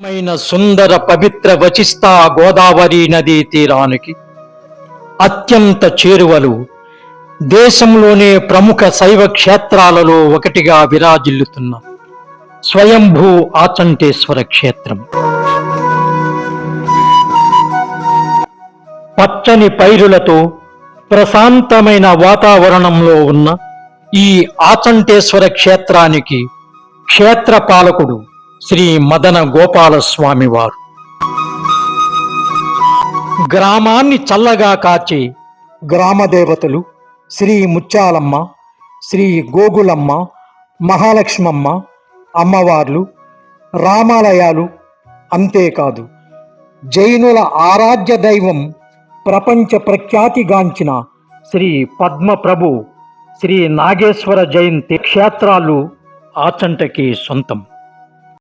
మైన సుందర పవిత్ర వచిస్తా గోదావరి నదీ తీరానికి అత్యంత చేరువలు దేశంలోనే ప్రముఖ శైవ క్షేత్రాలలో ఒకటిగా విరాజిల్లుతున్న స్వయంభూ ఆచంటేశ్వర క్షేత్రం. పచ్చని పైరులతో ప్రశాంతమైన వాతావరణంలో ఉన్న ఈ ఆచంటేశ్వర క్షేత్రానికి క్షేత్రపాలకుడు శ్రీ మదన గోపాలస్వామి వారు. గ్రామాన్ని చల్లగా కాచి గ్రామదేవతలు శ్రీ ముత్యాలమ్మ శ్రీ గోగులమ్మ మహాలక్ష్మమ్మ అమ్మవార్లు రామాలయాలు అంతేకాదు. జైనుల ఆరాధ్య దైవం ప్రపంచ ప్రఖ్యాతిగాంచిన శ్రీ పద్మప్రభు శ్రీ నాగేశ్వర జయంతి క్షేత్రాలు ఆచంటకి సొంతం.